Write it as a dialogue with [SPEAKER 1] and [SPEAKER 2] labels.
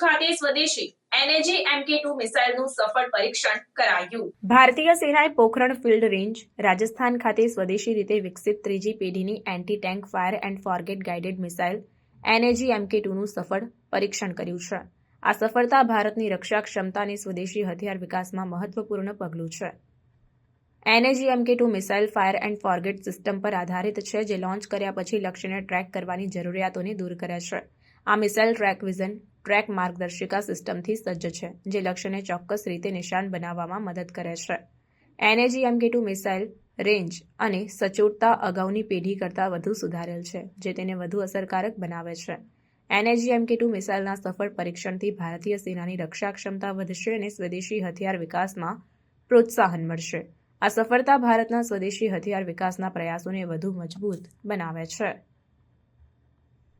[SPEAKER 1] ખાતે સ્વદેશી એનએજી MK two મિસાઇલનું સફળ પરીક્ષણ કરાયું.
[SPEAKER 2] ભારતીય સેનાએ પોખરણ ફિલ્ડ રેન્જ, રાજસ્થાન ખાતે સ્વદેશી રીતે વિકસિત ત્રીજી પેઢીની anti tank fire and forget guided missile NAG MK ટુનું સફળ પરીક્ષણ કર્યું છે. આ સફળતા ભારતની રક્ષા ક્ષમતા અને સ્વદેશી હથિયાર વિકાસમાં મહત્વપૂર્ણ પગલું છે. NAG MK two missile fire and forget system પર આધારિત છે, જે લોન્ચ કર્યા પછી લક્ષ્યને ટ્રેક કરવાની જરૂરિયાતોને દૂર કરે છે. આ મિસાઇલ ટ્રેક વિઝન ટ્રેક માર્ગદર્શિકા સિસ્ટમથી સજ્જ છે, જે લક્ષ્યને ચોક્કસ રીતે નિશાન બનાવવામાં મદદ કરે છે. NAG MK two missile range અને સચોટતા અગાઉની પેઢી કરતાં વધુ સુધારેલ છે, જે તેને વધુ અસરકારક બનાવે છે. એનએજી એમકે ટુ મિસાઇલના સફળ પરીક્ષણથી ભારતીય સેનાની રક્ષા ક્ષમતા વધશે અને સ્વદેશી હથિયાર વિકાસમાં પ્રોત્સાહન મળશે. આ સફળતા ભારતના સ્વદેશી હથિયાર વિકાસના પ્રયાસોને વધુ મજબૂત બનાવે છે.